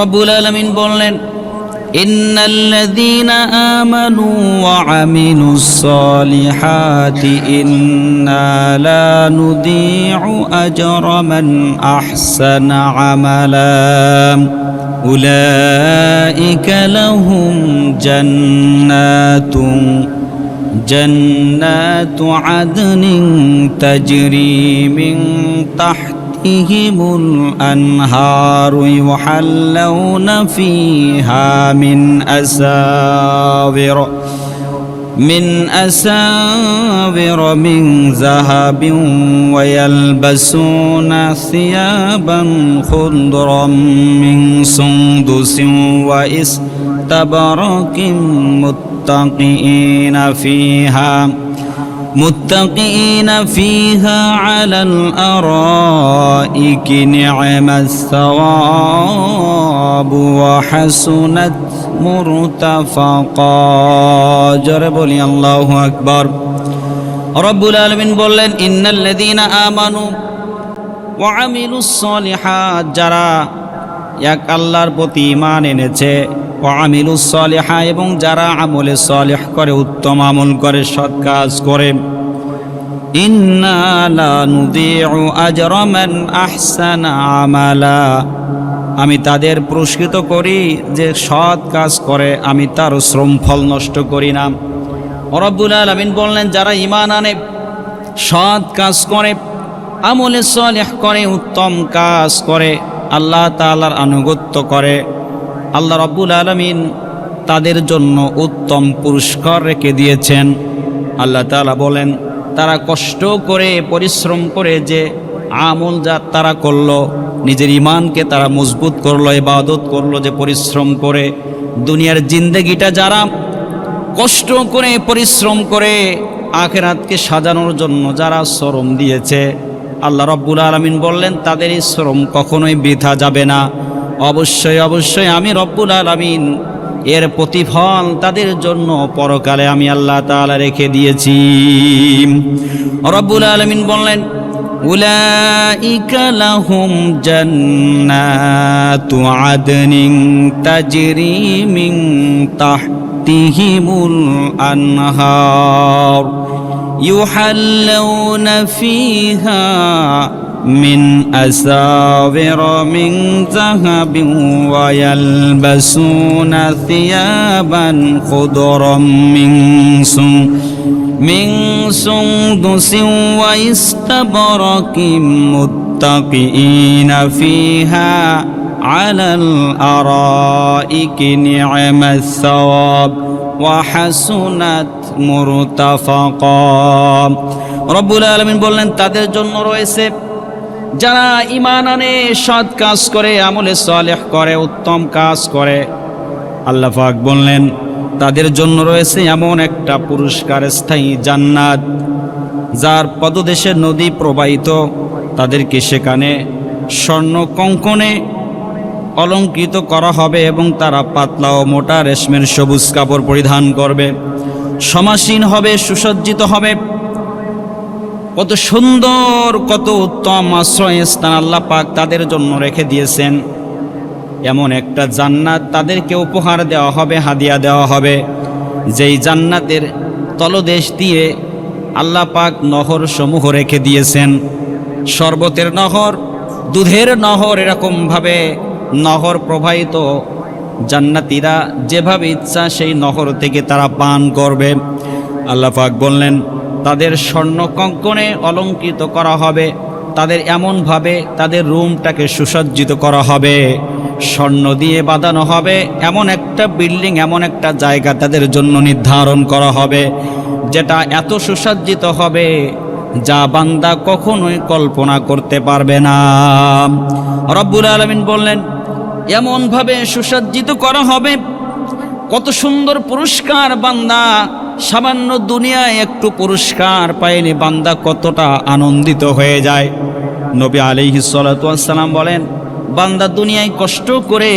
রব্বুল আলমিন বললেন إن الذين آمنوا وعملوا الصالحات إنا لا نضيع أجر من أحسن عملا أولئك لهم جنات جنات عدن تجري من تحتهم الأنهار يحلون فيها من أساور من أساور من ذهب ويلبسون ثيابا خضرا من سندس وإستبرق متقئين فيها. متقين فيها على الأرائك نعم الثواب وحسنت مرتفقا جربني الله أكبر رب العالمين بولن إن الذين آمنوا وعملوا الصالحات جرى এক আল্লাহর প্রতি ইমান এনেছে। ওয়ামিলুস সলিহা এবং যারা আমলে সলিহ করে, উত্তম আমল করে, সৎ কাজ করে। আমি তাদের পুরস্কৃত করি যে সৎ কাজ করে, আমি তার শ্রম ফল নষ্ট করি না। রব্বুল আলামিন বললেন, যারা ইমান আনে, সৎ কাজ করে, আমলে সলিহ করে, উত্তম কাজ করে। আল্লাহ তাআলার আনুগত্য করে। আল্লাহ রব্বুল আলমিন তাদের জন্য উত্তম পুরস্কার রেখে দিয়েছেন। আল্লাহ তাআলা বলেন, তারা কষ্ট করে, পরিশ্রম করে যে আমল যা তারা করল, নিজের ইমানকে তারা মজবুত করল, ইবাদত করল, যে পরিশ্রম করে, দুনিয়ার জিন্দগিটা যারা কষ্ট করে, পরিশ্রম করে, আখেরাতকে সাজানোর জন্য যারা শ্রম দিয়েছে আল্লাহ রব্বুল আলমিন বললেন তাদের এই শ্রম কখনোই বৃথা যাবে না। অবশ্যই অবশ্যই আমি রব্বুল আলমিন, এর প্রতিফল তাদের জন্য পরকালে আমি আল্লাহ তাআলা রেখে দিয়েছি। রব্বুল আলমিন বললেন তাহতিহিমুল আনহার। يحلون فيها من أساور من ذهب ويلبسون ثيابا خضرا من من سندس وإستبرق متقئين فيها على الأرائك نعم الثواب وحسنت মুরতাফাকাম রব্বুল আলামিন বললেন, তাদের জন্য রয়েছে, যারা ইমান আনে, সৎ কাজ করে, আমলে সালেহ করে, উত্তম কাজ করে। আল্লাহ পাক বললেন, তাদের জন্য রয়েছে এমন একটা পুরস্কার, স্থায়ী জান্নাত, যার পদদেশে নদী প্রবাহিত। তাদেরকে সেখানে স্বর্ণ কঙ্কনে অলঙ্কৃত করা হবে এবং তারা পাতলা ও মোটা রেশমের সবুজ কাপড় পরিধান করবে। সমাসীন হবে, সুসজ্জিত হবে। কত সুন্দর, কত উত্তম আশ্রয় স্থান আল্লাহ পাক তাদের জন্য রেখে দিয়েছেন। এমন একটা জান্নাত তাদেরকে উপহার দেওয়া হবে, হাদিয়া দেওয়া হবে। যেই জান্নাতের তলদেশ দিয়ে আল্লাহ পাক নহর সমূহ রেখে দিয়েছেন। শরবতের নহর, দুধের নহর এরকমভাবে নহর প্রবাহিত জান্নাতিরা যেভাবে ইচ্ছা সেই নহর থেকে তারা পান করবে। আল্লাহ পাক বললেন, তাদের স্বর্ণ কঙ্কনে অলঙ্কৃত করা হবে, তাদের এমনভাবে তাদের রুমটাকে সুসজ্জিত করা হবে। স্বর্ণ দিয়ে বাঁধানো হবে, এমন একটা বিল্ডিং, এমন একটা জায়গা তাদের জন্য নির্ধারণ করা হবে, যেটা এত সুসজ্জিত হবে যা বান্দা কখনোই কল্পনা করতে পারবে না। রব্বুল আলমিন বললেন এমনভাবে সুসজ্জিত করা হবে। কত সুন্দর পুরস্কার বান্দা। সামান্য দুনিয়ায় একটু পুরস্কার পায়নি বান্দা, কতটা আনন্দিত হয়ে যায়। নবী আলিহি সালাম বলেন, বান্দা দুনিয়ায় কষ্ট করে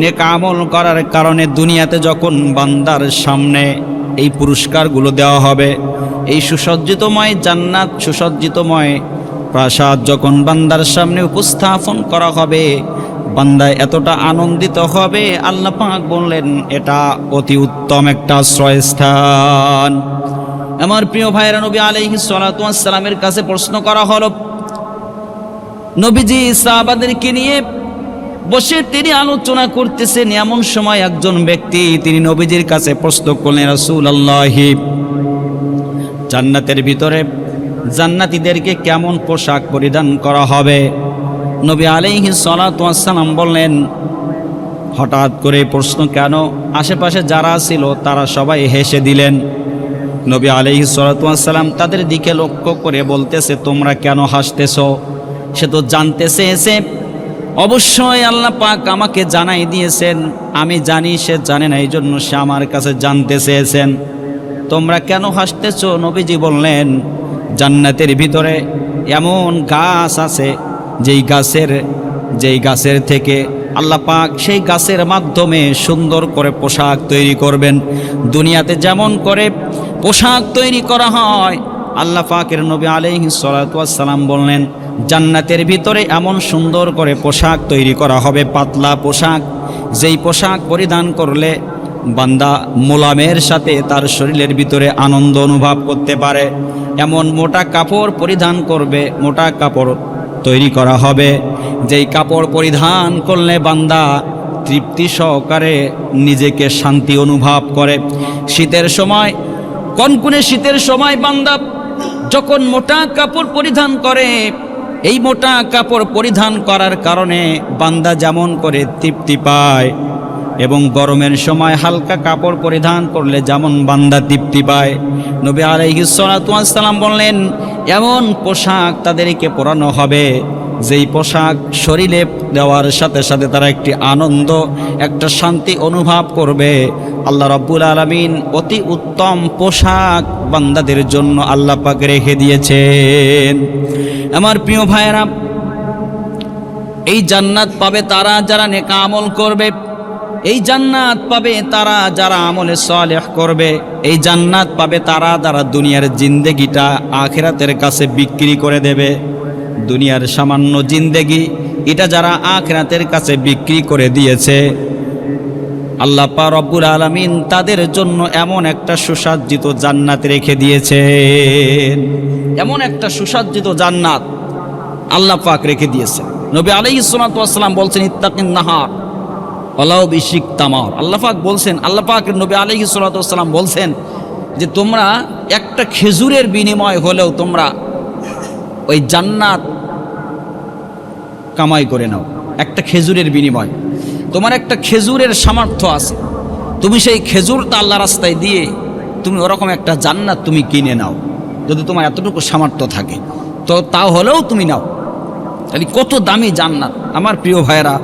নেক আমল করার কারণে দুনিয়াতে যখন বান্দার সামনে এই পুরস্কারগুলো দেওয়া হবে, এই সুসজ্জিতময় জান্নাত, সুসজ্জিতময় প্রাসাদ যখন বান্দার সামনে উপস্থাপন করা হবে বান্দা এতটা আনন্দিত হবে, আল্লাহ পাক বললেন, এটা অতি উত্তম একটা আশ্রয়স্থান। আমার প্রিয় ভাইরা নবী আলাইহিস সালাতু ওয়াস সালামের কাছে প্রশ্ন করা হলো, নবীজি সাহাবাদেরকে নিয়ে বসে তিনি আলোচনা করতেছেন, এমন সময় একজন ব্যক্তি তিনি নবীজির কাছে প্রশ্ন করলেন রাসূল আল্লাহি জান্নাতের ভিতরে জান্নাতীদেরকে কেমন পোশাক পরিধান করা হবে? নবী আলাইহি সালাম বললেন, হঠাৎ করে প্রশ্ন, কেন আশেপাশে যারা ছিল তারা সবাই হেসে দিলেন। নবী আলাইহি সালাম তাদের দিকে লক্ষ্য করে বলতেছে, তোমরা কেন হাসতেছ? সে তো জানতে চেয়েছে। অবশ্যই আল্লাহ পাক আমাকে জানাই দিয়েছেন, আমি জানি সে জানে না এই জন্য সে আমার কাছে জানতে চেয়েছেন। তোমরা কেন হাসতেছ? নবীজি বললেন, জান্নাতের ভিতরে এমন গাছ আছে যেই গাছের যেই গাছের থেকে আল্লাহ পাক সেই গাছের মাধ্যমে সুন্দর করে পোশাক তৈরি করবেন। দুনিয়াতে যেমন করে পোশাক তৈরি করা হয়, আল্লাহ পাকের নবী আলাইহি সালাম বললেন, জান্নাতের ভিতরে এমন সুন্দর করে পোশাক তৈরি করা হবে, পাতলা পোশাক। যেই পোশাক পরিধান করলে বান্দা মোলামের সাথে তার শরীরের ভিতরে আনন্দ অনুভব করতে পারে। এমন মোটা কাপড় পরিধান করবে, মোটা কাপড় তৈরি করা হবে। যেই কাপড় পরিধান করলে বান্দা তৃপ্তি সহকারে নিজেকে শান্তি অনুভব করে। শীতের সময়, কনকুনে শীতের সময় বান্দা যখন মোটা কাপড় পরিধান করে, এই মোটা কাপড় পরিধান করার কারণে বান্দা যেমন করে তৃপ্তি পায় এবং গরমের সময় হালকা কাপড় পরিধান করলে যেমন বান্দা তৃপ্তি পায়। নবী আলাইহিসালাম বললেন এমন পোশাক তাদেরকে পরানো হবে, যেই পোশাক শরীরে দেওয়ার সাথে সাথে তারা একটি আনন্দ, একটা শান্তি অনুভব করবে। আল্লাহ রব্বুল আলমিন অতি উত্তম পোশাক বান্দাদের জন্য আল্লাহ পাক রেখে দিয়েছেন। আমার প্রিয় ভাইয়েরা, এই জান্নাত পাবে তারা যারা নেকা আমল করবে। এই জান্নাত পাবে তারা যারা আমলে সালেহ করবে। এই জান্নাত পাবে তারা যারা দুনিয়ার জিন্দেগিটা আখেরাতের কাছে বিক্রি করে দেবে। দুনিয়ার সামান্য জিন্দেগি, এটা যারা আখেরাতের কাছে বিক্রি করে দিয়েছে। আল্লাহ পা রব্বুল আলমিন তাদের জন্য এমন একটা সুসজ্জিত জান্নাত রেখে দিয়েছেন। এমন একটা সুসজ্জিত জান্নাত আল্লাহ পাক রেখে দিয়েছে নবী আলাইহিস সালাম বলছেন, ইত্তাকিন নাহার। অলাউ বিশিক তামার। আল্লাপাক বলছেন আল্লাপাকের নবী আলহি সাল্লাম বলছেন যে তোমরা একটা খেজুরের বিনিময় হলেও তোমরা ওই জান্নাত কামাই করে নাও, একটা খেজুরের বিনিময়। তোমার একটা খেজুরের সামর্থ্য আছে, তুমি সেই খেজুরটা আল্লাহ রাস্তায় দিয়ে তুমি ওরকম একটা জান্নাত তুমি কিনে নাও, যদি তোমার এতটুকু সামর্থ্য থাকে। তো তা হলেও তুমি নাও। তাহলে কত দামি জান্নাত। আমার প্রিয় ভাইয়েরা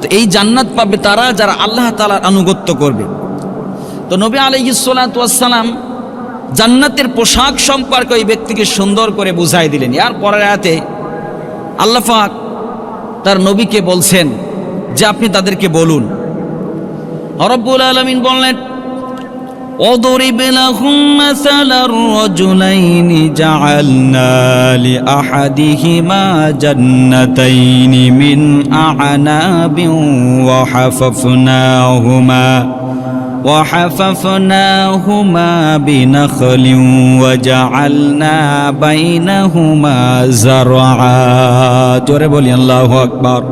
তো এই জান্নাত পাবে তারা যারা আল্লাহ তালার আনুগত্য করবে। তো নবী আলহিসাল্লাম জান্নাতের পোশাক সম্পর্কে ওই ব্যক্তিকে সুন্দর করে বুঝাই দিলেন। আর পরের আয়াতে আল্লাহাক তার নবীকে বলছেন যে, আপনি তাদেরকে বলুন। হরব্বুল আলমিন বললেন واضرب لهم مثل الرجلين جعلنا لأحدهما جنتين من أعناب وحففناهما وحففناهما بنخل وجعلنا بينهما زرعا جرب الله أكبر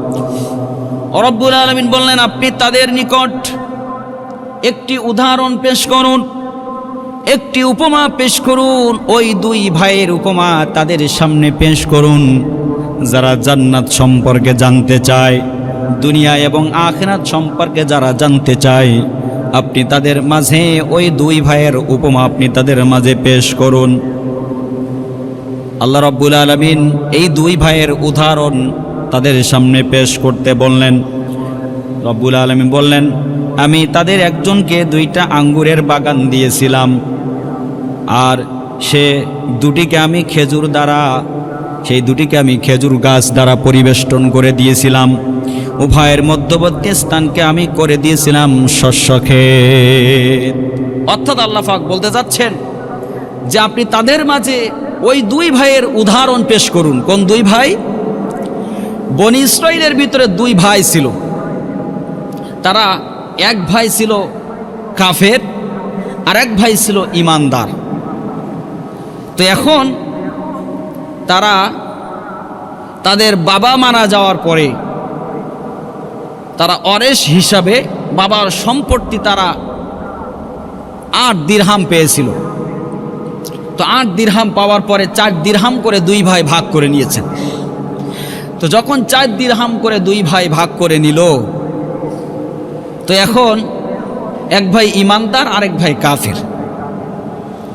رب العالمين بلنا أبني تدير نكوت একটি উদাহরণ পেশ করুন। একটি উপমা পেশ করুন। ওই দুই ভাইয়ের উপমা তাদের সামনে পেশ করুন। যারা জান্নাত সম্পর্কে জানতে চায়, দুনিয়া এবং আখেরাত সম্পর্কে যারা জানতে চায়, আপনি তাদের মাঝে, ওই দুই ভাইয়ের উপমা আপনি তাদের মাঝে পেশ করুন। আল্লাহ রব্বুল আলমিন এই দুই ভাইয়ের উদাহরণ তাদের সামনে পেশ করতে বললেন। রব্বুল আলমী বললেন আমি তাদের একজনকে দুইটা আঙ্গুরের বাগান দিয়েছিলাম। আর সে দুটিকে আমি খেজুর দ্বারা, সেই দুটিকে আমি খেজুর গাছ দ্বারা পরিবেষ্টন করে দিয়েছিলাম। উভয়ের মধ্যবর্তী স্থানকে আমি করে দিয়েছিলাম শস্য ক্ষেত। অর্থাৎ আল্লাহাক বলতে যাচ্ছেন যে আপনি তাদের মাঝে ওই দুই ভাইয়ের উদাহরণ পেশ করুন। কোন দুই ভাই? বনি ইসরায়েলের ভিতরে দুই ভাই ছিল। তারা এক ভাই ছিল কাফের আর এক ভাই ছিল ইমানদার। তো এখন তারা তাদের বাবা মারা যাওয়ার পরে তারা অরেশ হিসাবে বাবার সম্পত্তি তারা আট দিরহাম পেয়েছিল। তো আট দিরহাম পাওয়ার পরে চার দিরহাম করে দুই ভাই ভাগ করে নিয়েছেন তো যখন চার দিরহাম করে দুই ভাই ভাগ করে নিল তো এখন এক ভাই ইমানদার, আরেক ভাই কাফের।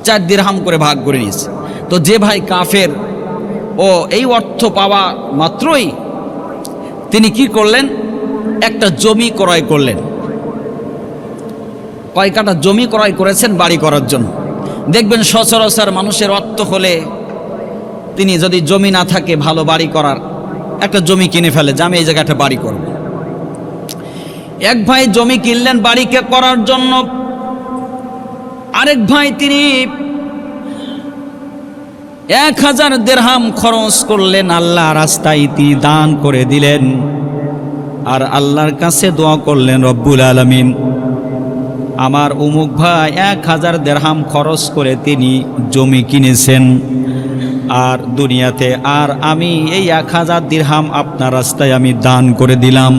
চার দিরহাম করে ভাগ করে নিয়েছে। তো যে ভাই কাফের, ও এই অর্থ পাওয়া মাত্রই তিনি কি করলেন? একটা জমি ক্রয় করলেন। কয় কাটা জমি ক্রয় করেছেন বাড়ি করার জন্য। দেখবেন সচরাচর মানুষের অর্থ হলে তিনি যদি জমি না থাকে, ভালো বাড়ি করার একটা জমি কিনে ফেলে যে, আমি এই জায়গাটা বাড়ি করব। এক ভাই জমি কিনলেন বাড়িকে করার জন্য। আরেক ভাই তিনি এক হাজার দেড়হাম খরচ করলেন আল্লাহ রাস্তায় তিনি দান করে দিলেন। আর আল্লাহর কাছে দোয়া করলেন, রব্বুল আলমিন, আমার উমুক ভাই এক হাজার দেড়হাম খরচ করে তিনি জমি কিনেছেন। আর দুনিয়াতে আর আমি এই এক হাজার দিরহাম আপনার রাস্তায় আমি দান করে দিলাম।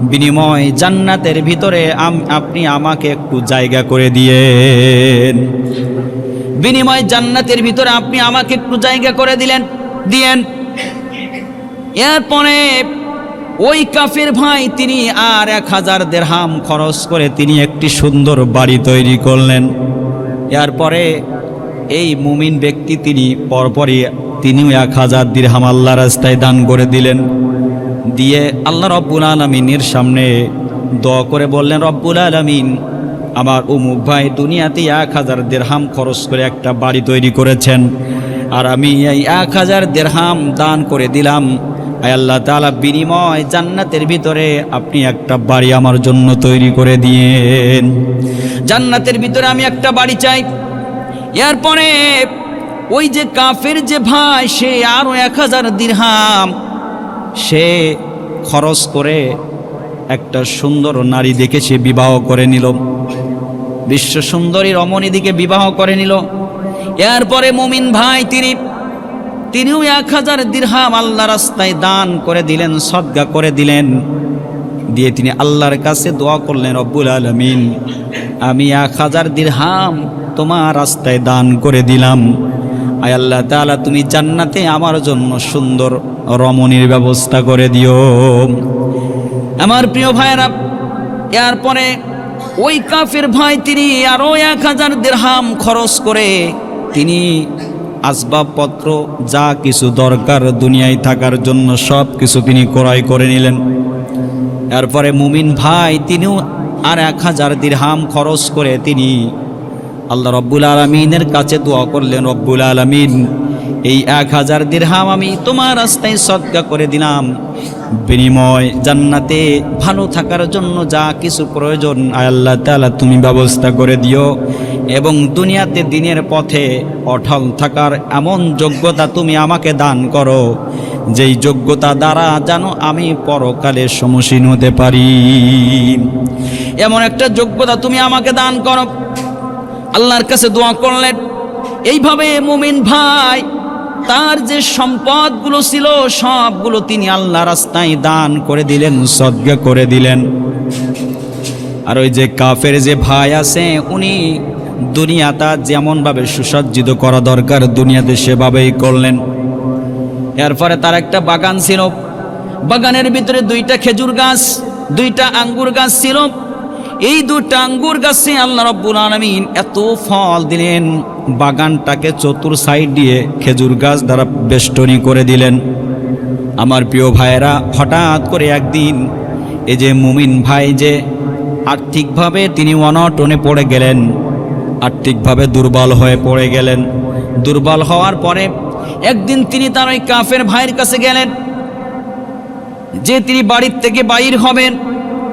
বিনিময় জান্নাতের ভিতরে আপনি আমাকে একটু জায়গা করে দিয়েন। বিনিময় জান্নাতের ভিতরে আপনি আমাকে একটু জায়গা করে দিলেন, দিয়েন। এরপরে ওই কাফের ভাই তিনি আর এক হাজার দেড়হাম খরচ করে তিনি একটি সুন্দর বাড়ি তৈরি করলেন। এরপরে এই মুমিন ব্যক্তি তিনি পরপরই তিনিও এক হাজার দিরহাম আল্লাহ রাস্তায় দান করে দিলেন। দিয়ে আল্লাহ রব্বুল আলমিনের সামনে দ করে বললেন, রব্বুল আলমিন, আমার উমুক ভাই দুনিয়াতে এক হাজার দেড়হাম খরচ করে একটা বাড়ি তৈরি করেছেন। আর আমি এই এক হাজার দেড়হাম দান করে দিলাম। আল্লাহ তালা বিনিময় জান্নাতের ভিতরে আপনি একটা বাড়ি আমার জন্য তৈরি করে দিয়েন। জান্নাতের ভিতরে আমি একটা বাড়ি চাই। এরপরে ওই যে কাফের যে ভাই, সে আরও এক হাজার দিরহাম সে খরচ করে একটা সুন্দর নারী দেখে সে বিবাহ করে নিল। বিশ্ব সুন্দরী রমণী দিকে বিবাহ করে নিল। এরপরে মুমিন ভাই তিনি তিনিও এক হাজার দিরহাম আল্লাহ রাস্তায় দান করে দিলেন, সদ্গা করে দিলেন। দিয়ে তিনি আল্লাহর কাছে দোয়া করলেন, রব্বুল আলমিন, আমি এক হাজার দিরহাম তোমার রাস্তায় দান করে দিলাম। আয় আল্লাহ তাআলা, তুমি জান্নাতে আমার জন্য সুন্দর রমণীর ব্যবস্থা করে দিও। আমার প্রিয় ভাইয়েরা, এরপরে ওই কাফের ভাই তিনি আরও এক হাজার দেড়হাম খরচ করে তিনি আসবাবপত্র, যা কিছু দরকার দুনিয়ায় থাকার জন্য সব কিছু তিনি ক্রয় করে নিলেন। এরপরে মুমিন ভাই তিনিও আর এক হাজার দিরহাম খরচ করে তিনি আল্লাহ রব্বুল আলমিনের কাছে দোয়া করলেন, রব্বুল আলমিন, এই এক হাজার দিরহাম আমি তোমার রাস্তায় সদকা করে দিলাম। বিনিময় জান্নাতে ভালো থাকার জন্য যা কিছু প্রয়োজন আল্লাহ তালা তুমি ব্যবস্থা করে দিও। এবং দুনিয়াতে দিনের পথে অটল থাকার এমন যোগ্যতা তুমি আমাকে দান করো, যেই যোগ্যতা দ্বারা যেন আমি পরকালে সমসীন হতে পারি। এমন একটা যোগ্যতা তুমি আমাকে দান করো আল্লাহর কাছে দোয়া করলেন, এইভাবে মুমিন ভাই, তার যে সম্পদগুলো ছিল, সবগুলো তিনি আল্লাহ রাস্তায় দান করে দিলেন সদ্গা করে দিলেন। আর ওই যে কাফের যে ভাই আছে, উনি দুনিয়া দুনিয়াটা যেমনভাবে সুসজ্জিত করা দরকার, দুনিয়াতে সেভাবেই করলেন। এরপরে তার একটা বাগান ছিল। বাগানের ভিতরে দুইটা খেজুর গাছ, দুইটা আঙ্গুর গাছ ছিল। এই দুটা আঙ্গুর গাছে আল্লাহ রব্বুল আলমিন এত ফল দিলেন, বাগানটাকে চতুর সাইড দিয়ে খেজুর গাছ দ্বারা বেষ্টনী করে দিলেন। আমার প্রিয় ভাইয়েরা, হঠাৎ করে একদিন এই যে মুমিন ভাই যে আর্থিকভাবে তিনি অনটনে পড়ে গেলেন, আর্থিকভাবে দুর্বল হয়ে পড়ে গেলেন। দুর্বল হওয়ার পরে একদিন তিনি তার ওই কাফের ভাইয়ের কাছে গেলেন, যে তিনি বাড়ির থেকে বাইর হবেন।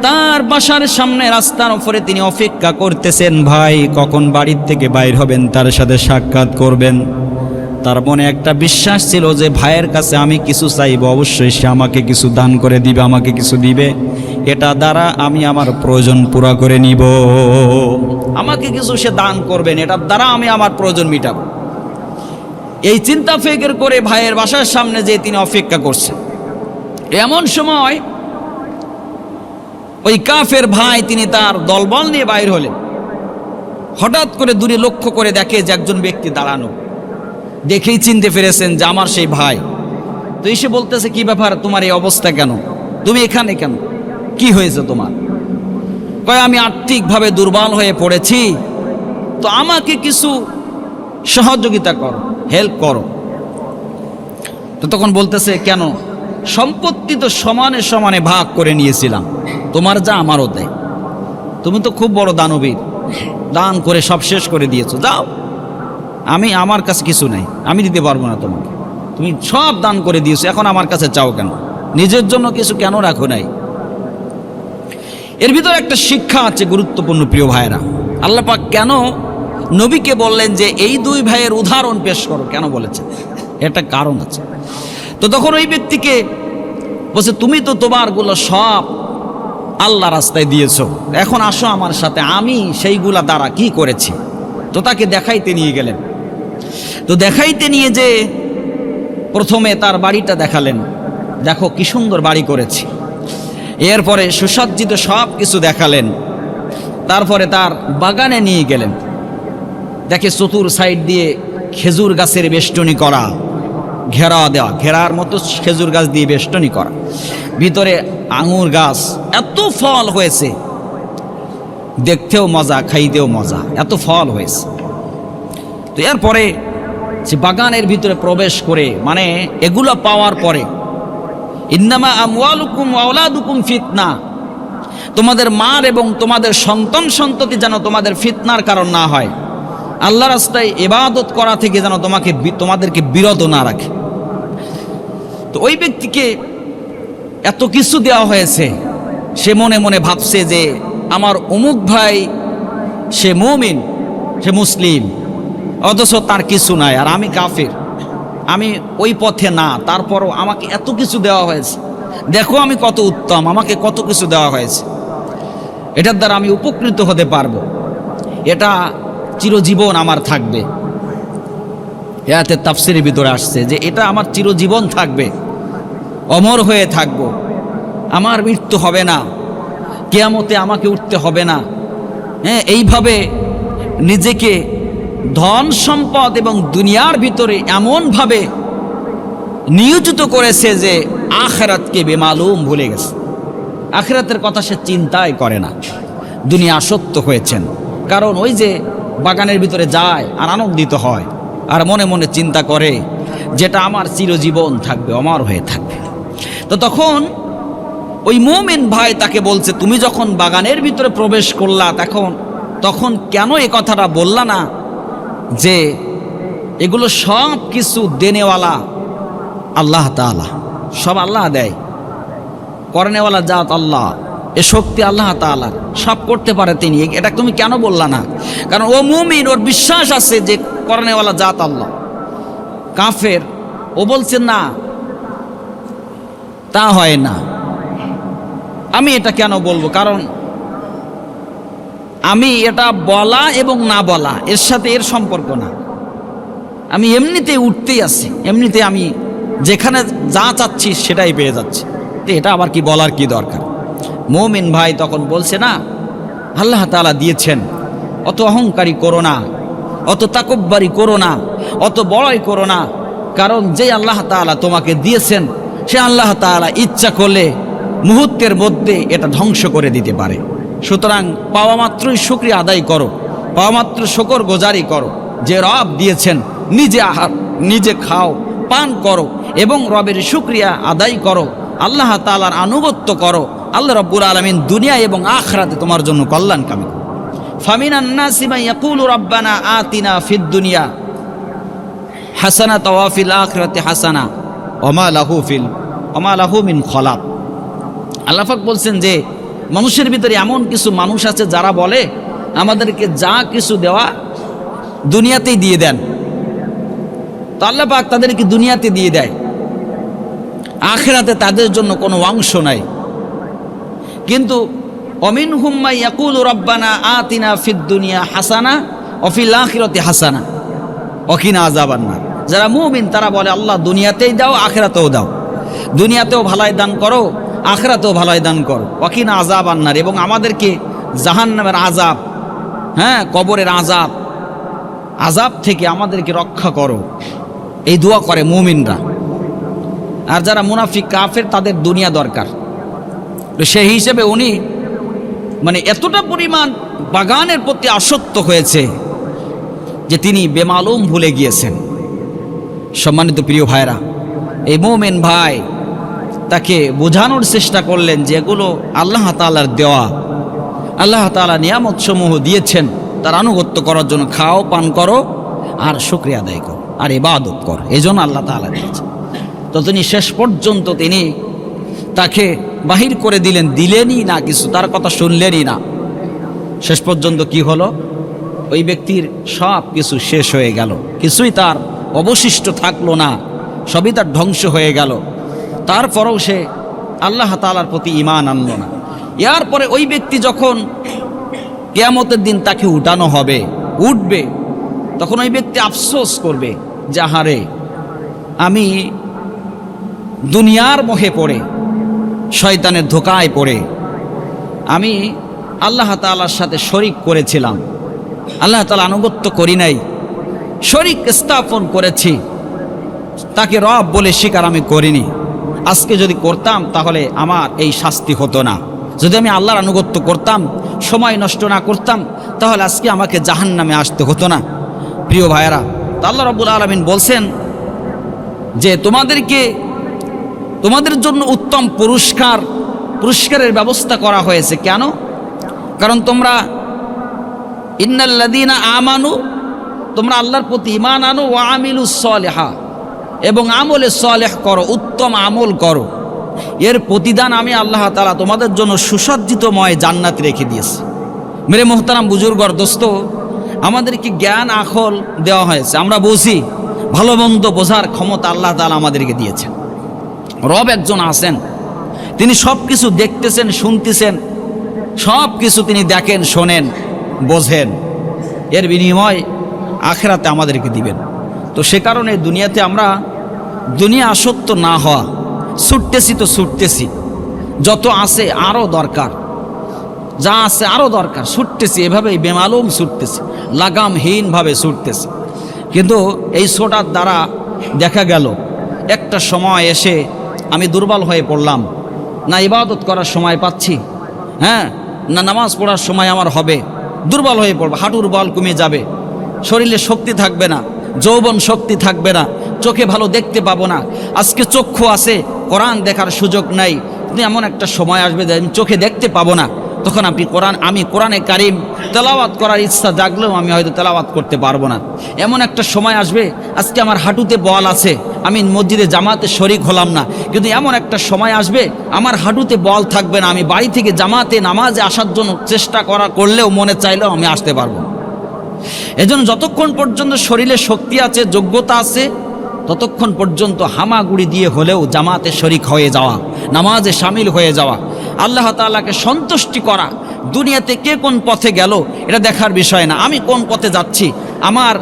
তার বাসার সামনে রাস্তার ওপরে তিনি অপেক্ষা করতেছেন, ভাই, কখন বাড়ির থেকে বাইর হবেন? তার সাথে সাক্ষাৎ করবেন। তার মনে একটা বিশ্বাস ছিল যে, ভাইয়ের কাছে আমি কিছু চাইব, অবশ্যই সে আমাকে কিছু দান করে দিবে, আমাকে কিছু দিবে। এটা দ্বারা আমি আমার প্রয়োজন পুরা করে নিব। আমাকে কিছু সে দান করবেন এটার দ্বারা আমি আমার প্রয়োজন মিটাব। এই চিন্তা ফিকির করে ভাইয়ের বাসার সামনে যে তিনি অপেক্ষা করছেন। এমন সময় ওই কাফের ভাই তিনি তার দলবল নিয়ে বাইর হলেন। হঠাৎ করে দূরে লক্ষ্য করে দেখে যে একজন ব্যক্তি দাঁড়ানো। দেখেই চিনতে পেরেছেন যে আমার সেই ভাই। তো এসে বলতেছে, কি ব্যাপার? তোমার এই অবস্থা কেন? তুমি এখানে কেন? কি হয়েছে তোমার? কয়, আমি আর্থিকভাবে দুর্বল হয়ে পড়েছি। তো আমাকে কিছু সহযোগিতা করো হেল্প করো। তো তখন বলতেছে, কেন? সম্পত্তি তো সমানে সমানে ভাগ করে নিয়েছিলাম। তোমার যা, আমারও দেয় তুমি তো খুব বড় দানবীর। দান করে সব শেষ করে দিয়েছ। যাও। আমি আমার কাছে কিছু নেই। আমি দিতে পারব না তোমাকে। তুমি সব দান করে দিয়েছ। এখন আমার কাছে চাও কেন? নিজের জন্য কিছু কেন রাখো নাই? এর ভিতরে একটা শিক্ষা আছে গুরুত্বপূর্ণ, প্রিয় ভাইয়েরা। আল্লাহ পাক কেন নবীকে বললেন যে, এই দুই ভাইয়ের উদাহরণ পেশ করো? কেন বলেছে একটা কারণ আছে। তো তখন ওই ব্যক্তিকে বলছে, তুমি তো তোমারগুলো সব আল্লাহ রাস্তায় দিয়েছ। এখন আসো আমার সাথে। আমি সেইগুলা দ্বারা কি করেছি? তো তাকে দেখাইতে নিয়ে গেলেন। তো দেখাইতে নিয়ে যে প্রথমে তার বাড়িটা দেখালেন। দেখো কি সুন্দর বাড়ি করেছি। এরপরে সুসজ্জিত সব কিছু দেখালেন। তারপরে তার বাগানে নিয়ে গেলেন। দেখে চতুর সাইড দিয়ে খেজুর গাছের বেষ্টনী করা। ঘেরা দেওয়া, ঘেরার মতো খেজুর গাছ দিয়ে বেষ্টনী করা। ভিতরে আঙুর গাছ, এত ফল হয়েছে। দেখতেও মজা, খাইতেও মজা, এত ফল হয়েছে। তো এরপরে সে বাগানের ভিতরে প্রবেশ করে মানে এগুলো পাওয়ার পরে, ইন্নামা আমওয়ালুকুম আওলাদুকুম ফিতনা। তোমাদের মার এবং তোমাদের সন্তান সন্ততি যেন তোমাদের ফিতনার কারণ না হয়। আল্লাহ রাস্তায় এবাদত করা থেকে যেন তোমাকে তোমাদেরকে বিরত না রাখে। তো ওই ব্যক্তিকে এত কিছু দেওয়া হয়েছে। সে মনে মনে ভাবছে যে আমার অমুক ভাই, সে মুমিন, সে মুসলিম। অথচ তার কিছু নাই, আর আমি কাফের। আমি ওই পথে না, তারপরও আমাকে এত কিছু দেওয়া হয়েছে। দেখো আমি কত উত্তম, আমাকে কত কিছু দেওয়া হয়েছে। এটার দ্বারা আমি উপকৃত হতে পারব। এটা চিরজীবন আমার থাকবে। এতে তাফসিরের ভিতরে আসছে যে এটা আমার চিরজীবন থাকবে, অমর হয়ে থাকব। আমার মৃত্যু হবে না, কেয়ামতে আমাকে উঠতে হবে না। হ্যাঁ এইভাবে নিজেকে ধন সম্পদ এবং দুনিয়ার ভিতরে এমনভাবে নিয়োজিত করেছে যে আখেরাতকে বেমালুম ভুলে গেছে। আখেরাতের কথা সে চিন্তাই করে না। দুনিয়া আসক্ত হয়েছেন। কারণ ওই যে বাগানের ভিতরে যায় আর আনন্দিত হয়। আর মনে মনে চিন্তা করে যেটা আমার চিরজীবন থাকবে, অমর হয়ে থাকবে। তো তখন ওই মোমেন ভাই তাকে বলছে, তুমি যখন বাগানের ভিতরে প্রবেশ করলা, তখন তখন কেন এ কথাটা বললা না যে এগুলো সব কিছু দেনেওয়ালা আল্লাহ তাআলা? সব আল্লাহ দেয়। করনেওয়ালা জাত আল্লাহ, এ শক্তি আল্লাহ তাআলার। সব করতে পারে তিনি। এটা তুমি কেন বললা না? কারণ ও মুমিন, ওর বিশ্বাস আছে যে করনেওয়ালা জাত আল্লাহ। কাফের। ও বলছে, না, তা হয় না। আমি এটা কেন বলব? কারণ আমি এটা বলা এবং না বলা, এর সাথে এর সম্পর্ক না। আমি এমনিতে উঠতেই আছি, এমনিতে আমি যেখানে যা চাচ্ছি সেটাই পেয়ে যাচ্ছি। এটা আবার কি বলার কি দরকার? মৌমিন ভাই তখন বলছে, না, আল্লাহ তাআলা দিয়েছেন, অত অহংকারী করো না। অত তাকব্বারি করো না, অত বড়াই করো না, কারণ যে আল্লাহ তাআলা তোমাকে দিয়েছেন, সে আল্লাহ তাআলা ইচ্ছা করলে মুহূর্তের মধ্যে এটা ধ্বংস করে দিতে পারে। সুতরাং পাওয়া মাত্রই শুক্রিয়া আদায় করো, পাওয়া মাত্র শকর গোজারি করো, যে রব দিয়েছেন, নিজে আহার, নিজে খাও, পান করো এবং রবের শুক্রিয়া আদায় করো, আল্লাহ তালার আনুগত্য করো, আল্লাহ রব্বুল আলমিন দুনিয়া এবং আখরাতে তোমার জন্য কল্যাণ ফামিনান্নাসিমা ইয়াকুলু ফিদ দুনিয়া হাসানা হাসানা মিন বলছেন যে, মানুষের ভিতরে এমন কিছু মানুষ আছে যারা বলে, আমাদেরকে যা কিছু দেওয়া দুনিয়াতেই দিয়ে দেন। তো আল্লাহ পাক তাদেরকে দুনিয়াতে দিয়ে দেয়। আখেরাতে তাদের জন্য কোনো অংশ নাই। কিন্তু অমিন হুম্মা ইয়াকুল রব্বানা আতিনা ফিদ দুনিয়া হাসানা অফিল আখিরতে হাসানা। অকিনা আজাবান্নার যারা মুমিন, তারা বলে, আল্লাহ, দুনিয়াতেই দাও, আখেরাতেও দাও। দুনিয়াতেও ভালাই দান করো, আখেরাতেও ভালাই দান করো। অকিনা আজাব আন্নার এবং আমাদেরকে জাহান্নামের আজাব হ্যাঁ কবরের আজাব আজাব থেকে আমাদেরকে রক্ষা করো। এই দোয়া করে মুমিনরা। আর যারা মুনাফিক, কাফের, তাদের দুনিয়া দরকার। সেই হিসেবে উনি মানে এতটা পরিমাণ বাগানের প্রতি আসক্ত হয়েছে যে তিনি বেমালুম ভুলে গিয়েছেন। সম্মানিত প্রিয় ভাইরা এই মোমেন ভাই তাকে বোঝানোর চেষ্টা করলেন যে এগুলো আল্লাহ তালার দেওয়া। আল্লাহ তালা নিয়ামত সমূহ দিয়েছেন, তার আনুগত্য করার জন্য খাও, পান করো আর শুক্রিয়া আদায় করো আর ইবাদত করো। এই জন্য আল্লাহ তালা দিয়েছেন। তো তিনি শেষ পর্যন্ত তিনি তাকে বাহির করে দিলেন, দিলেনই না কিছু, তার কথা শুনলেনই না। শেষ পর্যন্ত কি হলো? ওই ব্যক্তির সব কিছু শেষ হয়ে গেল। কিছুই তার অবশিষ্ট থাকল না, সবই তার ধ্বংস হয়ে গেল। তারপরেও সে আল্লাহ তালার প্রতি ইমান আনলো না। এর পরে ওই ব্যক্তি যখন কেয়ামতের দিন তাকে উঠানো হবে, উঠবে, তখন ওই ব্যক্তি আফসোস করবে যাহারে আমি দুনিয়ার মোহে পড়ে শয়তানের ধোকায় পড়ে। আমি আল্লাহ তালার সাথে শরিক করেছিলাম। আল্লাহ তালা আনুগত্য করি নাই, শরিক স্থাপন করেছি। তাকে রব বলে স্বীকার আমি করিনি। আজকে যদি করতাম, তাহলে আমার এই শাস্তি হতো না। যদি আমি আল্লাহর আনুগত্য করতাম, সময় নষ্ট না করতাম, তাহলে আজকে আমাকে জাহান নামে আসতে হতো না। প্রিয় ভাইয়েরা, তা আল্লাহ রবুল আলমিন বলছেন যে, তোমাদেরকে তোমাদের জন্য উত্তম পুরস্কার, পুরস্কারের ব্যবস্থা করা হয়েছে। কেন? কারণ তোমরা ইন্নাল্লাদিনা আমানু, তোমরা আল্লাহর প্রতি ইমান আনো ও আমিলু সলেহা, এবং আমলে সলেহ করো, উত্তম আমল করো। এর প্রতিদান আমি আল্লাহ তালা তোমাদের জন্য সুসজ্জিতময় জান্নাত রেখে দিয়েছি। মেরে মোহতারাম বুজুর্গর দোস্ত, আমাদেরকে জ্ঞান আখল দেওয়া হয়েছে। আমরা বুঝি, ভালো মন্দ বোঝার ক্ষমতা আল্লাহ তালা আমাদেরকে দিয়েছেন। রব একজন আছেন। তিনি সব কিছু দেখতেছেন, শুনতেছেন সব কিছু তিনি দেখেন, শোনেন, বোঝেন। এর বিনিময় আখেরাতে আমাদেরকে দিবেন। তো সে কারণে দুনিয়াতে আমরা দুনিয়া আসক্ত না হওয়া, ছুটতেছি তো ছুটতেছি। যত আছে আরও দরকার। যা আছে আরও দরকার, ছুটতেছি, এভাবেই বেমালুম ছুটতেছি, লাগামহীনভাবে ছুটতেছি। কিন্তু এই ছোটার দ্বারা দেখা গেল, একটা সময় এসে দুর্বল হয়ে পড়লাম। না ইবাদত করার সময় পাচ্ছি হ্যাঁ? না নামাজ পড়ার সময় আমার হবে। দুর্বল হয়ে পড়বে, হাঁটুর বল কমে যাবে। শরীরে শক্তি থাকবে না, যৌবন শক্তি থাকবে না, চোখে ভালো দেখতে পাবো না। আজকে চক্ষু আছে, কোরআন দেখার সুযোগ নাই। এমন একটা সময় আসবে যে আমি চোখে দেখতে পাবো না। তখন আপনি কোরআন, আমি কোরআনে কারিম তেলাওয়াত করার ইচ্ছা জাগলেও আমি হয়তো তেলাওয়াত করতে পারব না। এমন একটা সময় আসবে, আজকে আমার হাঁটুতে বল আছে, আমি মসজিদে জামাতে শরিক হলাম না। কিন্তু এমন একটা সময় আসবে, আমার হাঁটুতে বল থাকবে না, আমি বাড়ি থেকে জামাতে নামাজে আসার জন্য চেষ্টা করা, করলেও মনে চাইলেও আমি আসতে পারব এজন্য যতক্ষণ পর্যন্ত শরীরে শক্তি আছে, যোগ্যতা আছে, ততক্ষণ পর্যন্ত হামাগুড়ি দিয়ে হলেও জামাতে শরিক হয়ে যাওয়া, নামাজে সামিল হয়ে যাওয়া আল্লাহ তাআলাকে সন্তুষ্টি করা। দুনিয়াতে কে কোন পথে গেল, এটা দেখার বিষয় না। আমি কোন পথে যাচ্ছি, আমার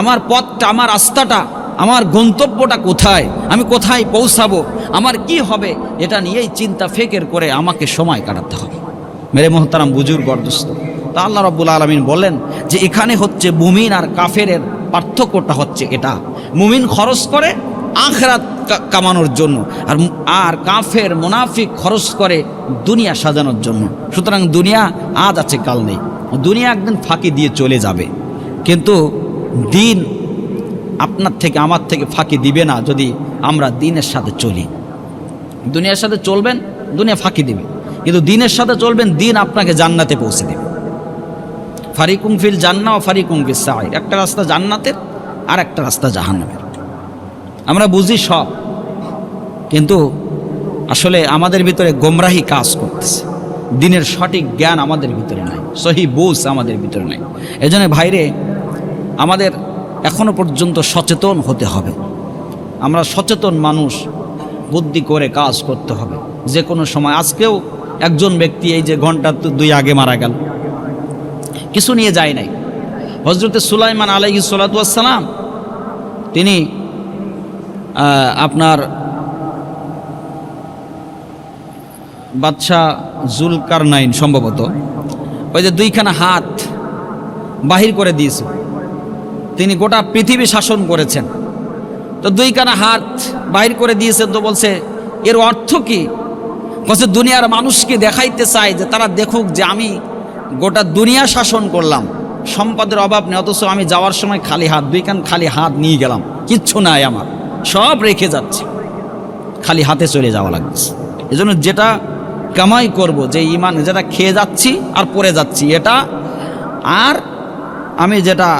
আমার পথটা, আমার রাস্তাটা, আমার গন্তব্যটা কোথায়, আমি কোথায় পৌঁছাবো, আমার কি হবে, এটা নিয়েই চিন্তা ফেকের করে আমাকে সময় কাটাতে হবে। মেরে মোহতারাম বুজুর গর্দস্ত তা আল্লাহ রব্বুল আলমিন বলেন যে এখানে হচ্ছে মুমিন আর কাফেরের পার্থক্যটা হচ্ছে এটা। মুমিন খরচ করে, আখরাত কামানোর জন্য। আর আর কাফের, মুনাফিক খরচ করে দুনিয়া সাজানোর জন্য। সুতরাং দুনিয়া আজ আছে, কাল নেই। দুনিয়া একদিন ফাঁকি দিয়ে চলে যাবে। কিন্তু দিন আপনার থেকে, আমার থেকে ফাঁকি দিবে না যদি আমরা দিনের সাথে চলি। দুনিয়ার সাথে চলবেন, দুনিয়া ফাঁকি দিবে। কিন্তু দিনের সাথে চলবেন, দিন আপনাকে জান্নাতে পৌঁছে দেবে। ফারিকুম ফিল জান্না ও ফারিকুম ফিল একটা রাস্তা জান্নাতের আর একটা রাস্তা জাহান্নামের। আমরা বুঝি সব। কিন্তু আসলে আমাদের ভিতরে গোমরাহি কাজ করতেছে। দিনের সঠিক জ্ঞান আমাদের ভিতরে নাই, সহি বুঝ আমাদের ভিতরে নাই। এজন্য ভাইরে, আমাদের এখনও পর্যন্ত সচেতন হতে হবে। আমরা সচেতন মানুষ, বুদ্ধি করে কাজ করতে হবে। যে কোনো সময়, আজকেও একজন ব্যক্তি এই যে ঘণ্টা দুই আগে মারা গেল। কিছু নিয়ে যায় নাই। হজরতে সুলাইমান আলাইহি সালাতাম তিনি আপনার বাদশাহ জুলকার নাইন সম্ভবত, ওই যে দুইখানা হাত বাহির করে দিয়েছে। তিনি গোটা পৃথিবী শাসন করেছেন। তো দুইখানা হাত বাহির করে দিয়েছেন তো বলছে, এর অর্থ কি? বলছে, দুনিয়ার মানুষকে দেখাইতে চায় যে তারা দেখুক যে আমি গোটা দুনিয়া শাসন করলাম। সম্পদের অভাব নেই, অথচ আমি যাওয়ার সময় খালি হাত, দুইখান খালি হাত নিয়ে গেলাম। কিচ্ছু নাই আমার। সব রেখে যাচ্ছে। খালি হাতে চলে যাওয়া লাগছে এজন্য যেটা কামাই করব, যে ইমান যেটা খেয়ে যাচ্ছি আর পরে যাচ্ছি, এটা আর আমি যেটা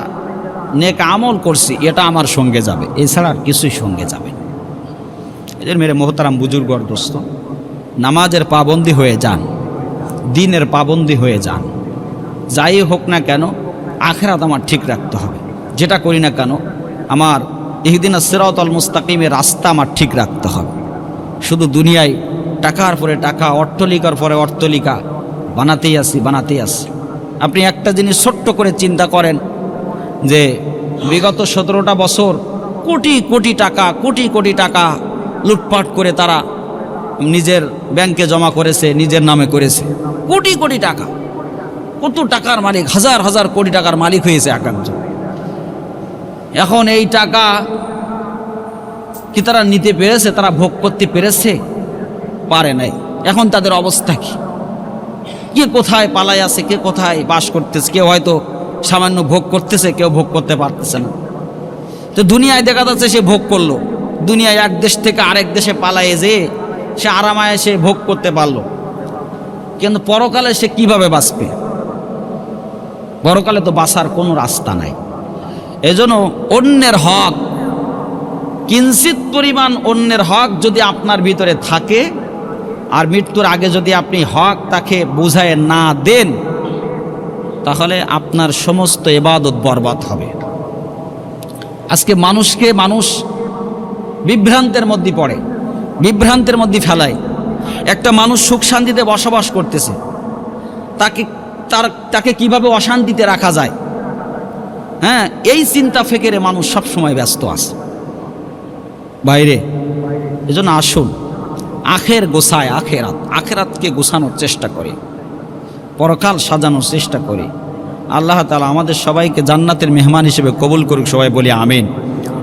নেক আমল করছি, এটা আমার সঙ্গে যাবে। এছাড়া আর কিছুই সঙ্গে যাবে এদের মেরে মোহতারাম বুজুর্গর দোস্ত নামাজের পাবন্দি হয়ে যান, দিনের পাবন্দি হয়ে যান। যাই হোক না কেন, আখেরাত আমার ঠিক রাখতে হবে। যেটা করি না কেন, আমার ইহদিন সিরাতল মুস্তাকিমের রাস্তা আমার ঠিক রাখতে হবে। শুধু দুনিয়ায় টাকার পরে টাকা, অট্টলিকার পরে অট্টলিকা, বানাতেই আসি বানাতেই আসি আপনি একটা জিনিস ছোট্ট করে চিন্তা করেন যে, বিগত সতেরোটা বছর কোটি কোটি টাকা, কোটি কোটি টাকা লুটপাট করে তারা নিজের ব্যাংকে জমা করেছে, নিজের নামে করেছে। কোটি কোটি টাকা। কত টাকার মালিক, হাজার হাজার কোটি টাকার মালিক হয়েছে একাংশ এখন এই টাকা কি তারা নিতে পেরেছে, তারা ভোগ করতে পেরেছে? পারে নাই। এখন তাদের অবস্থা কি? কে কোথায় পালাই আছে, কে কোথায় বাস করতেছে, কেউ হয়তো সামান্য ভোগ করতেছে, কেউ ভোগ করতে পারতেছে না। তো দুনিয়ায় দেখা যাচ্ছে সে ভোগ করল। দুনিয়ায় এক দেশ থেকে আরেক দেশে পালায় যে সে আরামায় সে ভোগ করতে পারল। কিন্তু পরকালে সে কীভাবে বাঁচবে? পরকালে তো বাঁচার কোনো রাস্তা নাই। এজন্য অন্যের হক কিঞ্চিত পরিমাণ অন্যের হক যদি আপনার ভিতরে থাকে, আর মৃত্যুর আগে যদি আপনি হক তাকে বুঝায় না দেন, তাহলে আপনার সমস্ত এবাদত বরবাদ হবে। আজকে মানুষকে মানুষ বিভ্রান্তের মধ্যে পড়ে, বিভ্রান্তের মধ্যে ফেলায়। একটা মানুষ সুখ শান্তিতে বসবাস করতেছে, তাকে তার, তাকে কীভাবে অশান্তিতে রাখা যায়? হ্যাঁ এই চিন্তা ফেকেরে মানুষ সব সময় ব্যস্ত আছে। বাইরে। এজন্য আসুন। আখের গোসায় আখেরাত। আখেরাতকে গোছানোর চেষ্টা করে। পরকাল সাজানোর চেষ্টা করে। আল্লাহ তালা আমাদের সবাইকে জান্নাতের মেহমান হিসেবে কবুল করুক, সবাই বলি আমিন।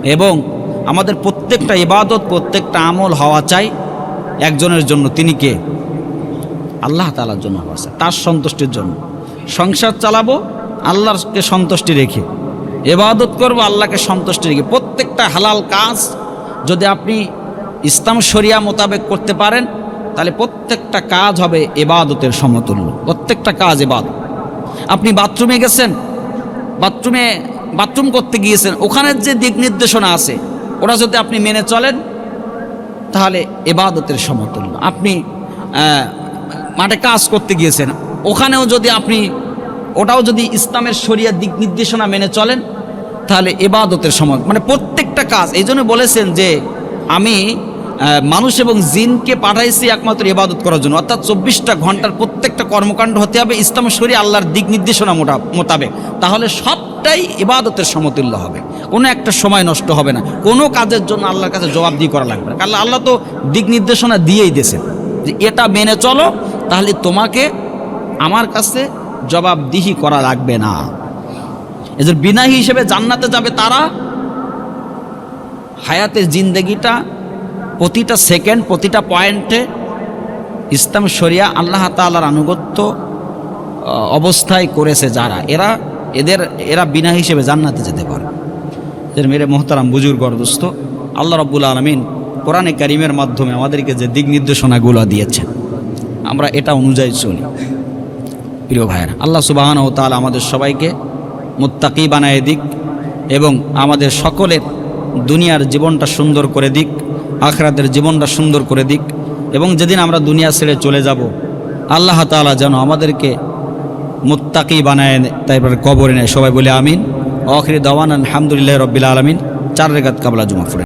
এবং আমাদের প্রত্যেকটা ইবাদত, প্রত্যেকটা আমল হওয়া চাই একজনের জন্য। তিনি কে? আল্লাহ তালার জন্য হওয়া চাই। তার সন্তুষ্টির জন্য। সংসার চালাবো আল্লাহকে সন্তুষ্টি রেখে। এবাদত করব, আল্লাহকে সন্তুষ্ট রেখে। প্রত্যেকটা হালাল কাজ যদি আপনি ইসলাম শরিয়া মোতাবেক করতে পারেন, তাহলে প্রত্যেকটা কাজ হবে এবাদতের সমতুল্য। প্রত্যেকটা কাজ এবাদত আপনি বাথরুমে গেছেন, বাথরুমে, বাথরুম করতে গিয়েছেন, ওখানের যে দিক নির্দেশনা আছে, ওরা যদি আপনি মেনে চলেন, তাহলে এবাদতের সমতুল্য। আপনি মাঠে কাজ করতে গিয়েছেন, ওখানেও যদি আপনি ওটাও যদি ইসলামের শরিয়ার দিক নির্দেশনা মেনে চলেন, তাহলে এবাদতের সময় মানে প্রত্যেকটা কাজ, এই জন্য বলেছেন যে আমি মানুষ এবং জিনকে পাঠাইছি একমাত্র ইবাদত করার জন্য। অর্থাৎ চব্বিশটা ঘণ্টার প্রত্যেকটা কর্মকাণ্ড হতে হবে ইসলাম শরী আল্লাহর দিক নির্দেশনা মোটা- মোতাবেক। তাহলে সবটাই ইবাদতের সমতুল্য হবে। কোনো একটা সময় নষ্ট হবে না। কোনো কাজের জন্য আল্লাহর কাছে জবাবদিহি করা লাগবে না। কারণ আল্লাহ তো দিক নির্দেশনা দিয়েই দিয়েছেন যে এটা মেনে চলো, তাহলে তোমাকে আমার কাছে জবাবদিহি করা লাগবে না। এদের বিনাহী হিসেবে জান্নাতে যাবে তারা। হায়াতের জিন্দগিটা প্রতিটা সেকেন্ড, প্রতিটা পয়েন্টে ইসলাম শরিয়া আল্লাহ তালার আনুগত্য অবস্থায় করেছে যারা। এরা, এদের, এরা বিনা হিসেবে জান্নাতে যেতে পারে। এদের মেরে মোহতারাম বুজুর্গ দোস্ত আল্লাহ রব্বুল আলমিন কোরআনে কারিমের মাধ্যমে আমাদেরকে যে দিক নির্দেশনাগুলো দিয়েছেন, আমরা এটা অনুযায়ী চলি। প্রিয় ভাইয়েরা, আল্লাহ সুবাহান ও তাহলে আমাদের সবাইকে মুত্তাকি বানায় দিক এবং আমাদের সকলের দুনিয়ার জীবনটা সুন্দর করে দিক, আখরাতের জীবনটা সুন্দর করে দিক এবং যেদিন আমরা দুনিয়া ছেড়ে চলে যাব, আল্লাহ তাআলা যেন আমাদেরকে মুত্তাকি বানায় তারপরে কবরে নেয়। সবাই বলে আমিন। অখরি দওয়ান আলহামদুলিল্লাহ রবিল আলমিন। চার রেগাত কাবলা জুমা ফুরে